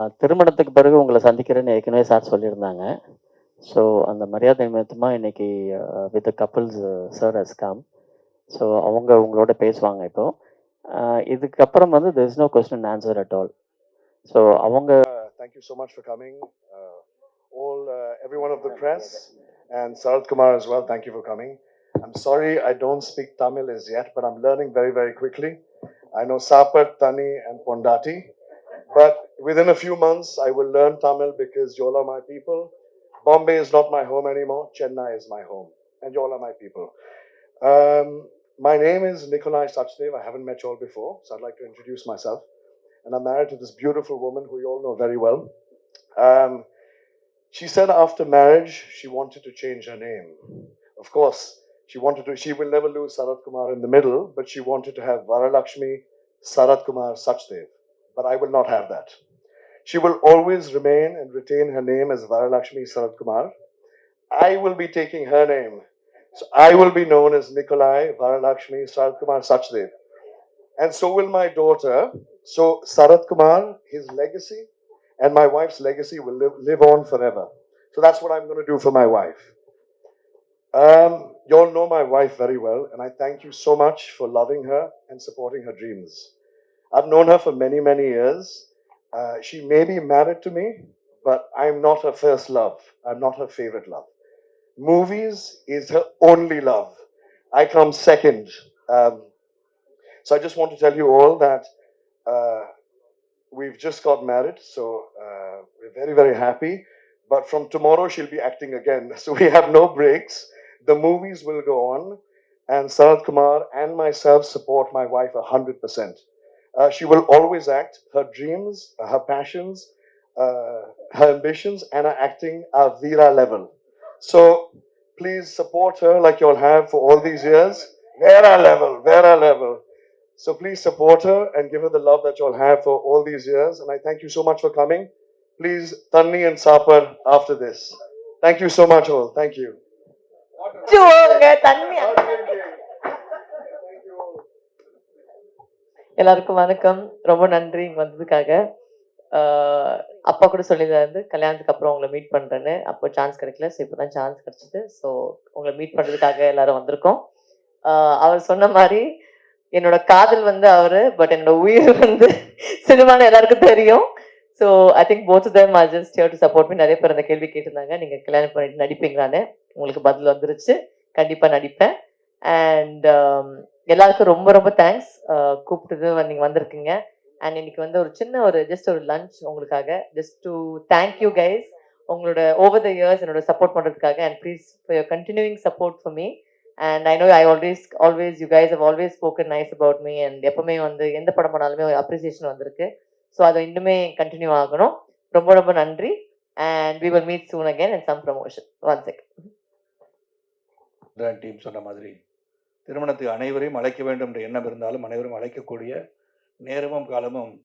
அஹ் திருமணத்துக்கு பிறகு உங்களை சந்திக்கிறேன்னு ஏற்கனவே சார் சொல்லியிருந்தாங்க ஸோ அந்த மரியாதை நிமித்தமாக இன்னைக்கு with couples sir has come so அவங்க உங்களோட பேசுவாங்க இப்போ அஹ் இதுக்கப்புறம் வந்து there is no question and answer at all so அவங்க Thank you so much for coming. Uh, all, uh, everyone of the press and Sarath Kumar as well. Thank you for coming. I'm sorry I don't speak Tamil as yet, but I'm learning very, very quickly. I know Sapat, Tani, and Pondati, but within a few months I will learn Tamil because you all are my people. Bombay is not my home anymore. Chennai is my home, and you all are my people. Um, my name is Nikolai Sachdev. I haven't met you all before, so I'd like to introduce myself and I'm married to this beautiful woman who you all know very well. Um, she said after marriage she wanted to change her name. Of course, she wanted to. She will never lose Sarat Kumar in the middle, but she wanted to have Varalakshmi Sarat Kumar Sachdev. But I will not have that. She will always remain and retain her name as Varalakshmi Sarat Kumar. I will be taking her name. So I will be known as Nikolai Varalakshmi Sarat Kumar Sachdev. And so will my daughter. So Sarat Kumar, his legacy and my wife's legacy will live, live on forever. So that's what I'm going to do for my wife. Um, you all know my wife very well, and I thank you so much for loving her and supporting her dreams. I've known her for many, many years. Uh, she may be married to me, but I'm not her first love. I'm not her favorite love. Movies is her only love. I come second. Um, so I just want to tell you all that uh, we've just got married, so uh, we're very, very happy. But from tomorrow, she'll be acting again. So we have no breaks. The movies will go on, and Sarath Kumar and myself support my wife 100%. Uh, she will always act. Her dreams, her passions, uh, her ambitions, and her acting are Veera level. So please support her like you all have for all these years. Vera level, Vera level. So please support her and give her the love that you all have for all these years. And I thank you so much for coming. Please, Tanni and Sapar after this. Thank you so much, all. Thank you. எல்லாருக்கும் வணக்கம். ரொம்ப நன்றி இங்க வந்ததுக்காக. அப்பா கூட சொல்லியிருந்தாரு கல்யாணத்துக்கு அப்புறம் உங்களை மீட் பண்றேன்னு. அப்போ சான்ஸ் கிடைக்கல. ஸோ இப்போதான் சான்ஸ் கிடைச்சிது ஸோ உங்களை மீட் பண்றதுக்காக எல்லாரும் வந்திருக்கோம். அவர் சொன்ன மாதிரி என்னோட காதல் வந்து அவரு பட் என்னோட உயிர் வந்து சினிமான்னு எல்லாருக்கும் தெரியும். So I think both them are just here to support பண்ணி நிறைய பேர் அந்த கேள்வி கேட்டிருந்தாங்க. நீங்கள் கல்யாணம் பண்ணிட்டு நடிப்பீங்களான்னு. உங்களுக்கு பதில் வந்துருச்சு. கண்டிப்பாக நடிப்பேன். அண்ட் um, எல்லாருக்கும் ரொம்ப ரொம்ப தேங்க்ஸ் கூப்பிட்டது நீங்கள் வந்திருக்கீங்க. அண்ட் இன்னைக்கு வந்து ஒரு சின்ன ஒரு ஜஸ்ட் ஒரு லஞ்ச் உங்களுக்காக. Just to thank you guys உங்களோட ஓவர் த இயர்ஸ் என்னோட சப்போர்ட் பண்ணுறதுக்காக and please for your continuing support for me and I know I always always you guys have always spoken nice about me and எப்பவுமே வந்து எந்த படம் பண்ணாலுமே ஒரு appreciation வந்திருக்கு. ஸோ அது இன்னுமே கண்டினியூ ஆகணும். ரொம்ப ரொம்ப நன்றி. And we will meet soon again and some promotion one second team சொன்ன மாதிரி. திருமணத்துக்கு அனைவரையும் அழைக்க வேண்டும் என்ற எண்ணம் இருந்தாலும் அனைவரும் அழைக்கக்கூடிய நேரமும் காலமும்